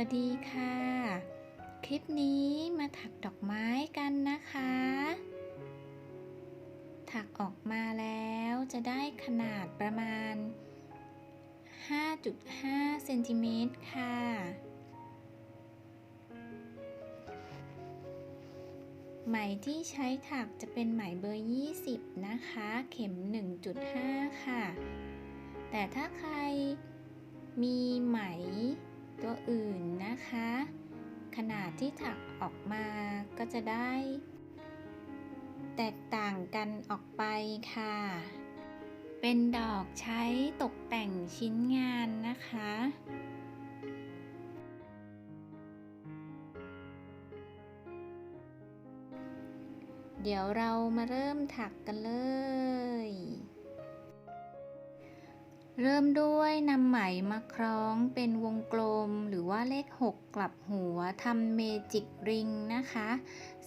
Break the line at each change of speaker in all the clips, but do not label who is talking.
วัสดีค่ะ คลิปนี้มาถักดอกไม้กันนะคะ ถักออกมาแล้วจะได้ขนาดประมาณ 5.5 เซนติเมตรค่ะ ไหมที่ใช้ถักจะเป็นไหมเบอร์ 20 นะคะ เข็ม 1.5 ค่ะ แต่ถ้าใครมีไหม ตัวอื่นนะคะ ขนาดที่ถักออกมาก็จะได้ แตกต่างกันออกไปค่ะ เป็นดอกใช้ตกแต่งชิ้นงานนะคะเดี๋ยวเรามาเริ่มถักกันเลย เริ่มด้วยนำไหมมาคล้องเป็นวงกลมหรือว่าเลข 6 กลับหัวทำเมจิกริงนะคะ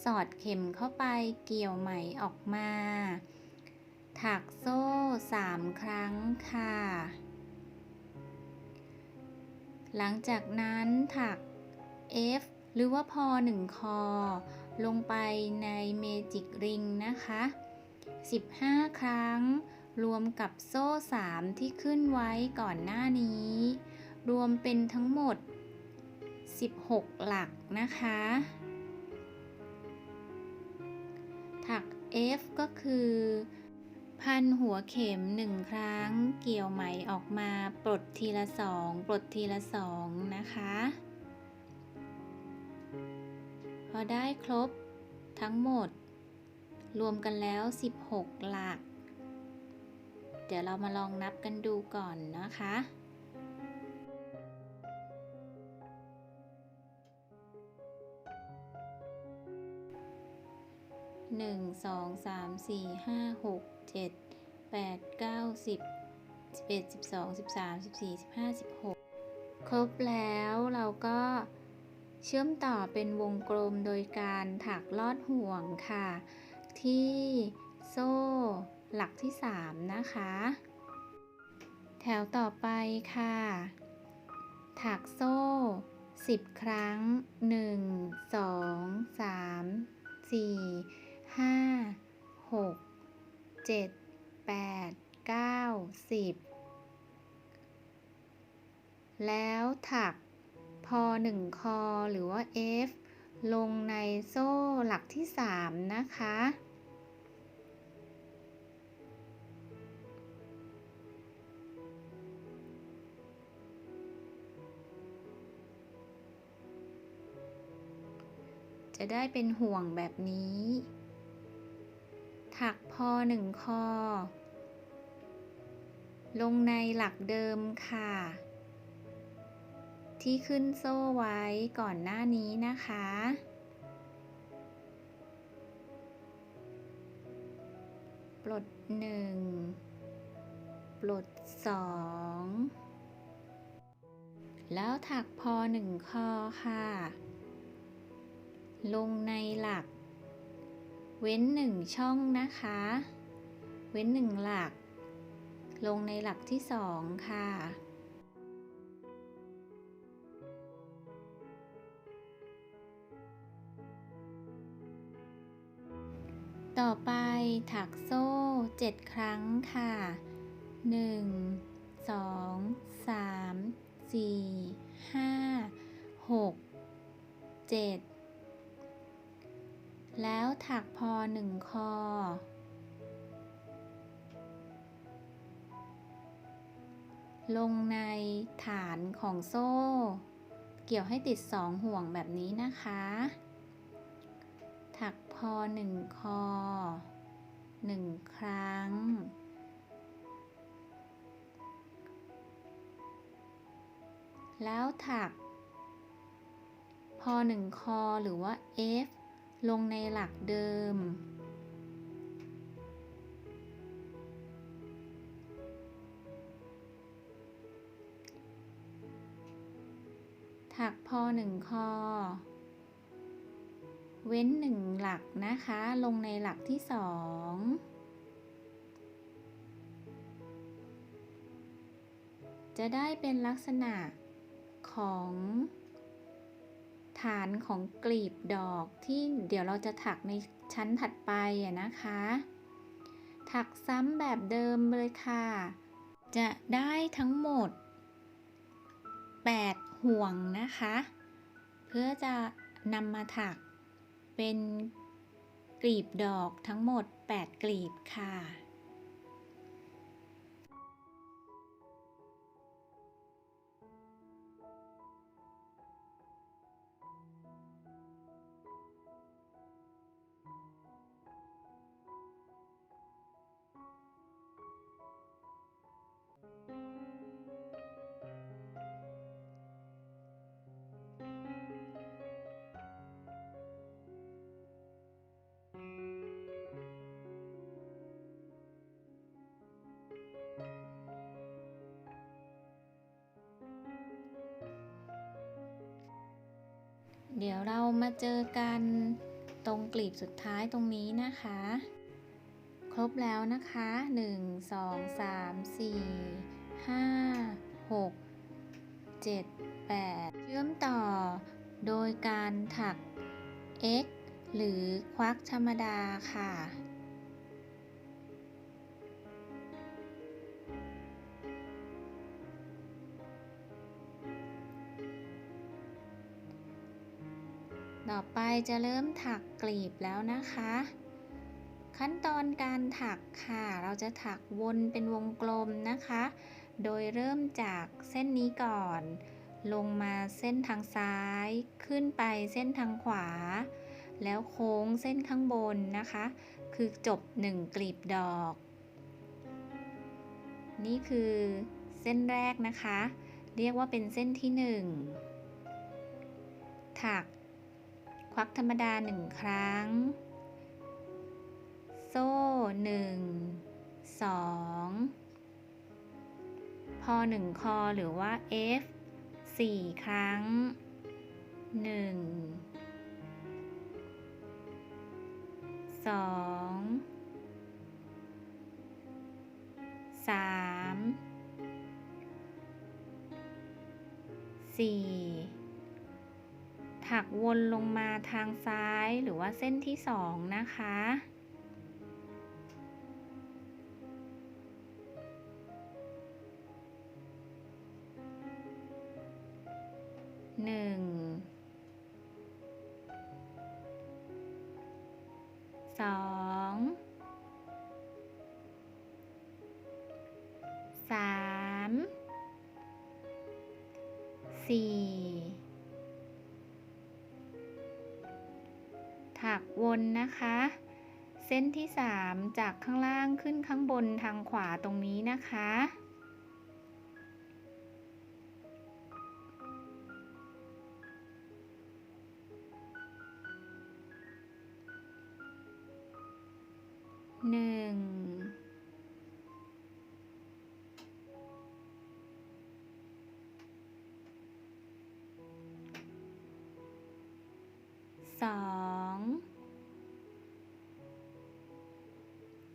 สอดเข็มเข้าไปเกี่ยวไหมออกมา ถักโซ่ 3 ครั้งค่ะ หลังจากนั้นถัก F หรือว่าพอ 1 คอ ลงไปในเมจิกริงนะคะ 15 ครั้ง รวมกับโซ่3ที่ขึ้นไว้ก่อนหน้านี้ รวมเป็นทั้งหมด 16 หลักนะคะ ถัก F ก็คือ พันหัวเข็มหนึ่งครั้ง เกี่ยวไหมออกมาปลดทีละสองปลดทีละสองนะคะ พอได้ครบทั้งหมด รวมกันแล้ว 16 หลัก ดี๋ยวเรามาลองนับกันดูก่อนนะคะหนึ่งสองสามสี่ห้าหกเจ็ดแปดเก้าสิบสิบเอ็ดสิบสองสิบสามสิบสี่สิบห้าสิบหกครบแล้วเราก็เชื่อมต่อเป็นวงกลมโดยการถักลอดห่วงค่ะ ที่โซ่ หลักที่สามนะคะ แถวต่อไปค่ะ ถักโซ่ 10 ครั้ง 1 2 3 4ห้าหกเจ็ดแปดเก้าสิบแล้วถักพอหนึ่งคอหรือว่า F ลงในโซ่หลักที่สามนะคะ จะได้เป็นห่วงแบบนี้ ถักพอหนึ่งคอ ลงในหลักเดิมค่ะ ที่ขึ้นโซ่ไว้ก่อนหน้านี้นะคะปลดหนึ่ง ปลดสอง แล้วถักพอหนึ่งคอค่ะ ลงในหลัก เว้นหนึ่งช่องนะคะ เว้นหนึ่งหลัก ลงในหลักที่สองค่ะ ต่อไปถักโซ่7ครั้งค่ะ1 2 3 4 5 6 7 แล้วถักพอหนึ่งคอ ลงในฐานของโซ่ เกี่ยวให้ติดสองห่วงแบบนี้นะคะ ถักพอหนึ่งคอหนึ่งครั้ง แล้วถัก พอหนึ่งคอหรือว่า F ลงในหลักเดิม ถักพอหนึ่งคอ เว้นหนึ่งหลักนะคะ ลงในหลักที่สองจะได้เป็นลักษณะของ ฐานของกลีบดอกที่เดี๋ยวเราจะถักในชั้นถัดไปนะคะ ถักซ้ำแบบเดิมเลยค่ะ จะได้ทั้งหมด 8 ห่วงนะคะ เพื่อจะนำมาถักเป็นกลีบดอกทั้งหมด 8 กลีบค่ะ เดี๋ยวเรามาเจอกันตรงกลีบสุดท้ายตรงนี้นะคะ ครบแล้วนะคะ 1 2 3 4 5 6 7 8 เชื่อมต่อ โดยการถัก x หรือควักธรรมดาค่ะ ต่อไปจะเริ่มถักกลีบแล้วนะคะ ขั้นตอนการถักค่ะ เราจะถักวนเป็นวงกลมนะคะ โดยเริ่มจากเส้นนี้ก่อน ลงมาเส้นทางซ้าย ขึ้นไปเส้นทางขวา แล้วโค้งเส้นข้างบนนะคะ คือจบหนึ่งกลีบดอก นี่คือเส้นแรกนะคะ เรียกว่าเป็นเส้นที่หนึ่งถัก ควักธรรมดาหนึ่งครั้ง โซ่หนึ่งสองพอหนึ่งคอหรือว่า F สี่ครั้งหนึ่งสองสามสี่ ถักวนลงมาทางซ้ายหรือว่าเส้นที่สองนะคะ หนึ่ง สอง สาม สี่ นนะคะ เส้นที่ 3 จากข้างล่างขึ้นข้างบนทางขวาตรงนี้นะคะ หนึ่ง สอง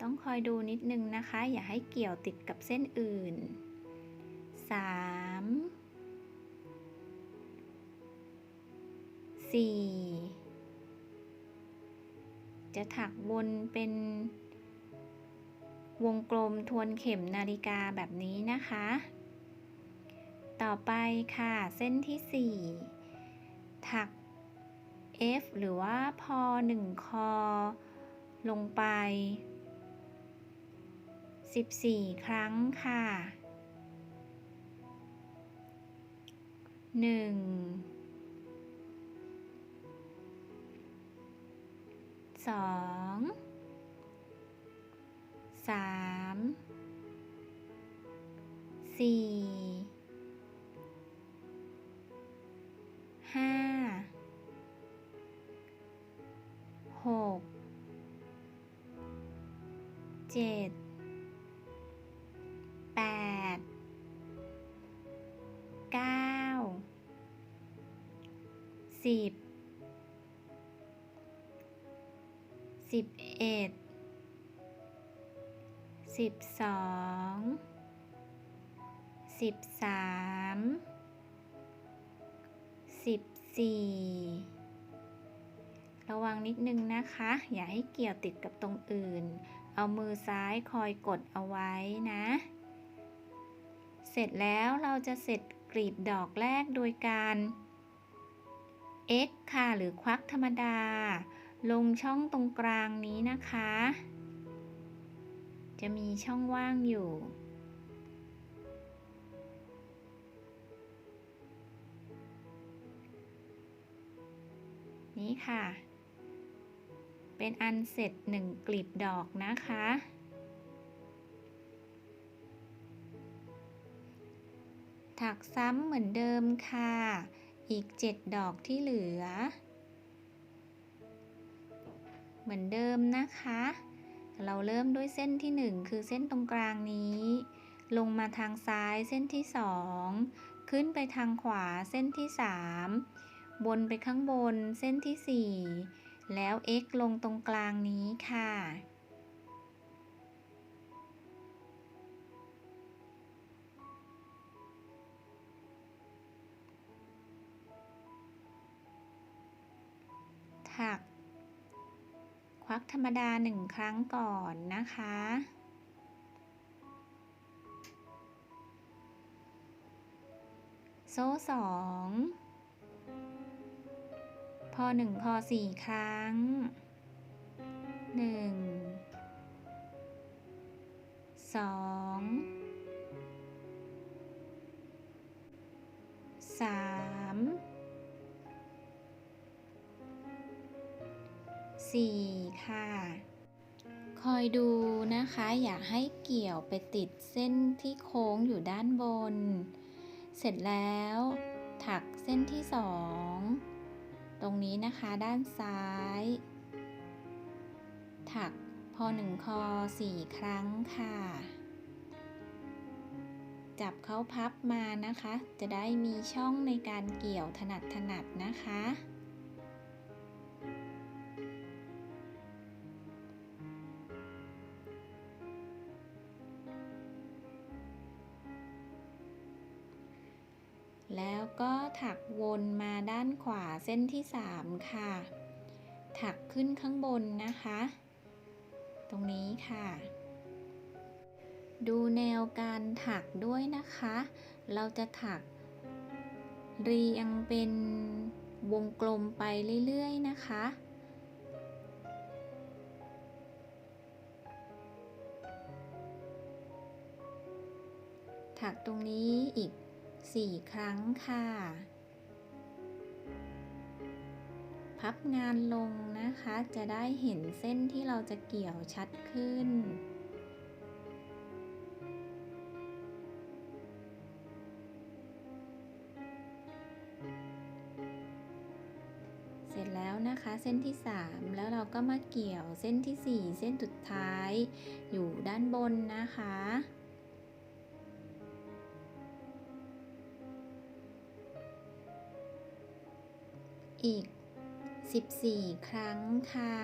ต้องคอยดูนิดนึงนะคะ อย่าให้เกี่ยวติดกับเส้นอื่นสามสี่จะถักวนเป็นวงกลมทวนเข็มนาฬิกาแบบนี้นะคะ ต่อไปค่ะเส้นที่ 4 ถัก F หรือว่าพอหนึ่งคอลงไป 14 ครั้งค่ะ 1 2 3 4 5 สิบสิบเอ็ดสิบสองสิบสามสิบสระวังนิดนึงนะคะ อย่าให้เกี่ยวติดกับตรงอื่น เอามือซ้ายคอยกดเอาไว้นะ เสร็จแล้วเราจะเสร็จกลีบดอกแรกโดยการ x ค่ะ หรือควักธรรมดา ลงช่องตรงกลางนี้นะคะ จะมีช่องว่างอยู่ นี่ค่ะ เป็นอันเสร็จหนึ่งกลีบดอกนะคะ ถักซ้ำเหมือนเดิมค่ะ อีก 7 ดอกที่เหลือ เหมือนเดิมนะคะ เราเริ่มด้วยเส้นที่ 1 คือเส้นตรงกลางนี้ ลงมาทางซ้ายเส้นที่ 2 ขึ้นไปทางขวาเส้นที่ 3 บนไปข้างบนเส้นที่ 4 แล้ว x ลงตรงกลางนี้ค่ะ ถัก ควักธรรมดาหนึ่งครั้งก่อนนะคะ โซ่สองพอหนึ่งพอสี่ครั้งหนึ่งสองสาม สี่ค่ะ คอยดูนะคะ อย่าให้เกี่ยวไปติดเส้นที่โค้งอยู่ด้านบน เสร็จแล้ว ถักเส้นที่สองตรงนี้นะคะด้านซ้าย ถักพอหนึ่งคอสี่ครั้งค่ะ จับเขาพับมานะคะ จะได้มีช่องในการเกี่ยวถนัดถนัดนะคะ แล้วก็ถักวนมาด้านขวาเส้นที่ 3 ค่ะ ถักขึ้นข้างบนนะคะ ตรงนี้ค่ะ ดูแนวการถักด้วยนะคะ เราจะถักเรียงเป็นวงกลมไปเรื่อยๆนะคะถักตรงนี้อีก 4ครั้งค่ะ พับงานลงนะคะ จะได้เห็นเส้นที่เราจะเกี่ยวชัดขึ้นเสร็จแล้วนะคะเส้นที่ 3 แล้วเราก็มาเกี่ยวเส้นที่ 4 เส้นสุดท้ายอยู่ด้านบนนะคะ อีก 14 ครั้งค่ะ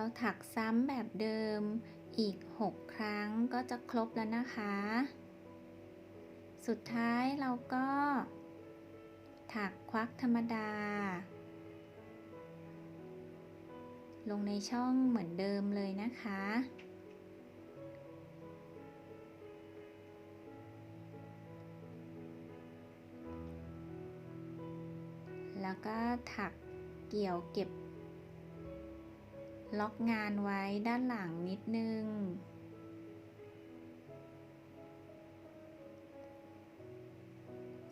เราถักซ้ำแบบเดิมอีก 6 ครั้งก็จะครบแล้วนะคะ สุดท้ายเราก็ ถักควักธรรมดา ลงในช่องเหมือนเดิมเลยนะคะแล้วก็ถักเกี่ยวเก็บ ล็อกงานไว้ด้านหลังนิดนึง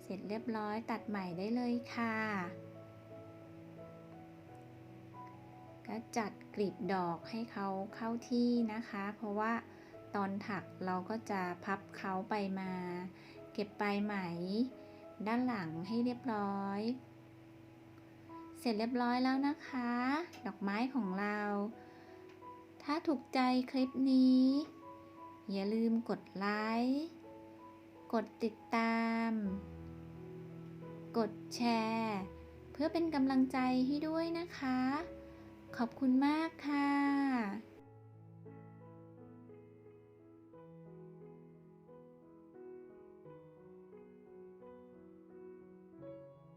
เสร็จเรียบร้อยตัดใหม่ได้เลยค่ะ ก็จัดกลีบดอกให้เขาเข้าที่นะคะ เพราะว่าตอนถักเราก็จะพับเขาไปมา เก็บปลายไหม ด้านหลังให้เรียบร้อย ร็จเรียบร้อยแล้วนะคะ ดอกไม้ของเรา ถ้าถูกใจคลิปนี้ อย่าลืมกดไลค์ กดติดตาม กดแชร์ เพื่อเป็นกำลังใจให้ด้วยนะคะ ขอบคุณมากค่ะ